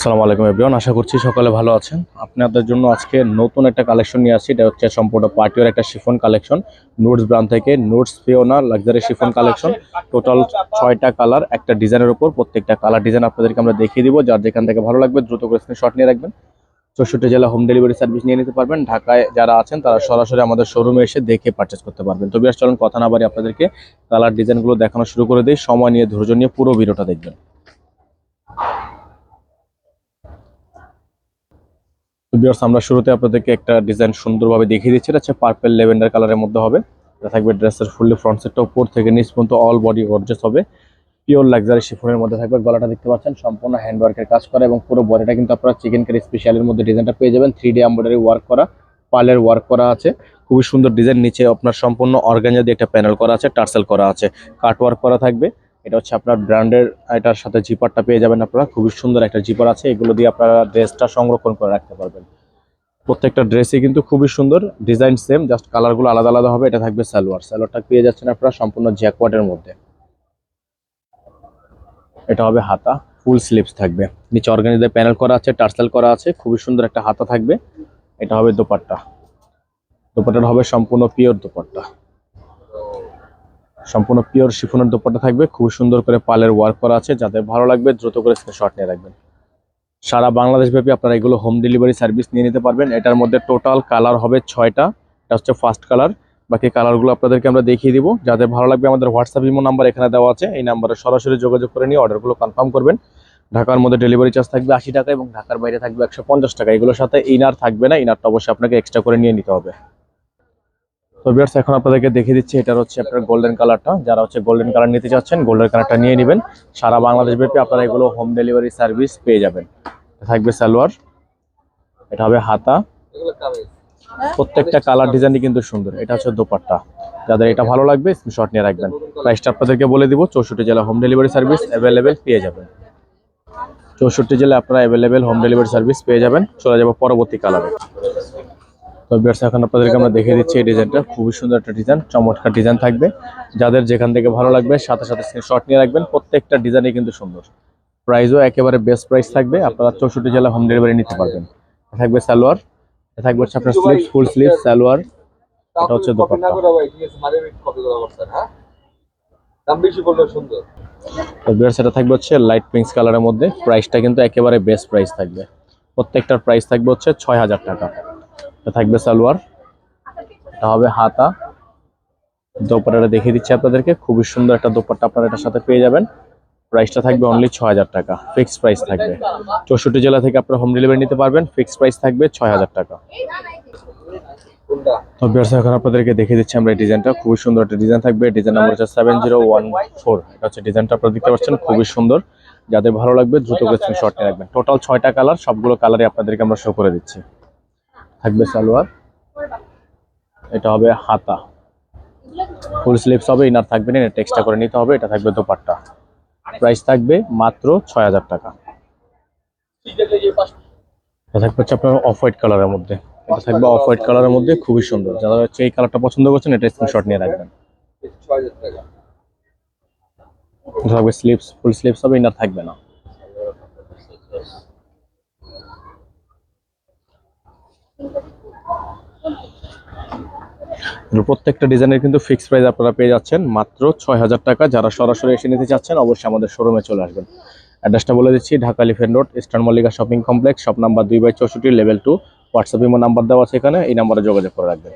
আসসালামু আলাইকুম এভরিওয়ান, আশা করছি সকালে ভালো আছেন। আপনাদের জন্য আজকে নতুন একটা কালেকশন নিয়ে আসছি, এটা হচ্ছে সম্পূর্ণ পার্টিওর একটা শিফন কালেকশন নোটস ব্রান্ড থেকে Notes Fiona luxury chiffon collection total ছয়টা কালার একটা ডিজাইনের উপর প্রত্যেকটা কালার ডিজাইন আপনাদেরকে আমরা দেখিয়ে দিব, যার যেখান থেকে ভালো লাগবে দ্রুত করে স্ক্রিনশট নিয়ে রাখবেন। চৌষট্টি জেলা হোম ডেলিভারি সার্ভিস নিয়ে নিতে পারবেন, ঢাকায় যারা আছেন তারা সরাসরি আমাদের শোরুমে এসে দেখে পারচেস করতে পারবেন। তো বিয়ার চলুন কথা না বাড়ি আপনাদেরকে কালার ডিজাইনগুলো দেখানো শুরু করে দিই, সময় নিয়ে ধৈর্য নিয়ে পুরো ভিডিওটা দেখবেন। আমরা শুরুতে আপনাদেরকে একটা ডিজাইন সুন্দরভাবে দেখিয়ে দিচ্ছি। এটা হচ্ছে পার্পেল লেভেন্ডার কালারের মধ্যে হবে। এটা থাকবে ড্রেসের ফুললি ফ্রন্ট সেটটা উপর থেকে নিচ পর্যন্ত অল বডি গর্জেস হবে। পিওর লাক্সারি শিফনের মধ্যে থাকবে। গলাটা দেখতে পাচ্ছেন, সম্পূর্ণ হ্যান্ডওয়ার্কের কাজ করা এবং পুরো বডিটা কিন্তু আপনারা চিকেন কারি স্পেশালের মধ্যে ডিজাইনটা পেয়ে যাবেন। থ্রি ডি এম্ব্রয়ডারি ওয়ার্ক করা পার্লের ওয়ার্ক করা আছে। খুবই সুন্দর ডিজাইন নিচে আপনার সম্পূর্ণ অর্গানজা দিয়ে একটা প্যানেল করা আছে, টার্সেল করা আছে। কাট ওয়ার্ক করা থাকবে। এটা হচ্ছে আপনার ব্র্যান্ডের, এটার সাথে জিপারটা পেয়ে যাবেন আপনারা। খুবই সুন্দর একটা জিপার আছে, এগুলো দিয়ে আপনারা ড্রেসটা সংরক্ষণ করে রাখতে পারবেন। প্রত্যেকটা ড্রেসই কিন্তু খুবই সুন্দর ডিজাইন সেম জাস্ট কালারগুলো আলাদা আলাদা হবে, এটা থাকবে সালোয়ার। সালোয়ারটা পেয়ে যাচ্ছেন আপনারা সম্পূর্ণ জ্যাকওয়াটের মধ্যে। এটা হবে হাতা, ফুল স্লিভস থাকবে। নিচে অর্গানিজের প্যানেল করা আছে, টার্সেল করা আছে, খুবই সুন্দর একটা হাতা থাকবে। এটা হবে দোপাট্টা। দোপাট্টাটা হবে সম্পূর্ণ পিওর দোপাট্টা। সম্পূর্ণ পিওর শিফনের দোপাট্টা থাকবে। খুবই সুন্দর করে পালের ওয়ার্ক করা আছে। যাদের ভালো লাগবে, দ্রুত করে স্ক্রিনশট নিয়ে রাখবেন। সারা বাংলাদেশ ব্যাপী আপনারা এগুলো হোম ডেলিভারি সার্ভিস নিয়ে নিতে পারবেন। এটার মধ্যে টোটাল কালার হবে ছয়টা। এটা হচ্ছে ফার্স্ট কালার বাকি কালারগুলো আপনাদেরকে আমরা দেখিয়ে দিব। যাদের ভালো লাগবে, আমাদের হোয়াটসঅ্যাপ ইমো নাম্বার এখানে দেওয়া আছে। এই নাম্বারে সরাসরি যোগাযোগ করে নিয়ে অর্ডারগুলো কনফার্ম করবেন। ঢাকার মধ্যে ডেলিভারি চার্জ থাকবে আশি টাকা এবং ঢাকার বাইরে থাকবে একশো পঞ্চাশ টাকা। এগুলোর সাথে ইনার থাকবে না। ইনারটা অবশ্যই আপনাকে এক্সট্রা করে নিয়ে নিতে হবে। তো বিয়ার্স এখন আপনাদেরকে দেখিয়ে দিচ্ছি, এটার হচ্ছে আপনার গোল্ডেন কালারটা যারা হচ্ছে গোল্ডেন কালার নিতে চাচ্ছেন গোল্ডেন কালারটা নিয়ে নেবেন। সারা বাংলাদেশ ব্যাপী আপনারা এগুলো হোম ডেলিভারি সার্ভিস পেয়ে যাবেন। থাকবে সালোয়ার, এটা হবে হাতা। প্রত্যেকটা কালার ডিজাইনই কিন্তু সুন্দর। এটা হচ্ছে দোপাট্টা। যাদের এটা ভালো লাগবে স্ক্রিনশট নিয়ে রাখবেন। প্রাইসটা আপনাদেরকে বলে দিব, চৌষট্টি জেলা হোম ডেলিভারি সার্ভিস অ্যাভেলেবেল পেয়ে যাবেন। চৌষট্টি জেলা আপনারা অ্যাভেলেবেল হোম ডেলিভারি সার্ভিস পেয়ে যাবেন। চলে যাব পরবর্তী কালারে তো বিয়ার্স এখন আপনাদেরকে আমরা দেখিয়ে দিচ্ছি এই ডিজাইনটা খুবই সুন্দর একটা ডিজাইন চমৎকার ডিজাইন থাকবে। যাদের যেখান থেকে ভালো লাগবে সাথে সাথে স্ক্রিনশট নিয়ে রাখবেন। প্রত্যেকটা ডিজাইনই কিন্তু সুন্দর। প্রাইসও একেবারে বেস্ট প্রাইস থাকবে। আপনারা চৌষট্টি জেলা হোম ডেলিভারি নিতে পারবেন। থাকবে সালোয়ার। থাকবে হচ্ছে আপনার স্লিভস ফুল স্লিভ সালোয়ার। এটা হচ্ছে দোপাট্টা। হ্যাঁ? থাকবে হচ্ছে লাইট পিঙ্কস কালারের মধ্যে। প্রাইসটা কিন্তু একেবারে বেস্ট প্রাইস থাকবে। প্রত্যেকটার প্রাইস থাকবে হচ্ছে ছয় হাজার টাকা। থাকবে সালোয়ার। এটা হবে হাতা। দোপাট্টাটা দেখিয়ে দিচ্ছি আপনাদেরকে। খুবই সুন্দর একটা দোপাট্টা আপনারা এটার সাথে পেয়ে যাবেন। প্রাইসটা থাকবে অনলি ছ হাজার টাকা। ফিক্সড প্রাইস থাকবে। চৌষট্টি জেলা থেকে আপনারা হোম ডেলিভারি নিতে পারবেন। ফিক্সড প্রাইস থাকবে ছয় হাজার টাকা। তো বিয়ার্স এখন আপনাদেরকে দেখিয়ে দিচ্ছি আমরা এই ডিজাইনটা খুবই সুন্দর একটা ডিজাইন থাকবে। ডিজাইন নাম্বার হচ্ছে সেভেন জিরো ওয়ান ফোর এটা হচ্ছে ডিজাইনটা আপনারা দেখতে পাচ্ছেন। খুবই সুন্দর। যাদের ভালো লাগবে, দ্রুত করে স্ক্রিনশট নিয়ে রাখবেন। টোটাল ছয়টা কালার সবগুলো কালারই আপনাদেরকে আমরা শো করে দিচ্ছি। থাকবে সালোয়ার। এটা হবে হাতা। ফুল স্লিভস হবে ইনার থাকবে না এটা এক্সট্রা করে নিতে হবে এটা থাকবে দোপাট্টা। প্রাইস থাকবে মাত্র ছয় হাজার টাকা। এটা থাকবে হচ্ছে আপনার অফ হোয়াইট কালারের মধ্যে। এটা থাকবে অফ হোয়াইট কালারের মধ্যে খুবই সুন্দর। যারা হচ্ছে এই কালারটা পছন্দ করছেন এটা স্ক্রিনশট নিয়ে রাখবেন। থাকবে স্লিপস ফুল স্লিপস হবে ইনার থাকবে না। প্রত্যেকটা ডিজাইনের কিন্তু ফিক্স প্রাইস আপনারা পেয়ে যাচ্ছেন। মাত্র ছয় হাজার টাকা যারা সরাসরি এসে নিতে চাচ্ছেন, অবশ্যই আমাদের শোরুমে চলে আসবেন। অ্যাড্রেসটা বলে দিচ্ছি, Dhaka লিফেন road eastern Mallika shopping complex shop number দুই বাই চৌষট্টি level two WhatsApp imo number দেওয়া আছে এখানে, এই নাম্বারে যোগাযোগ করে রাখবেন।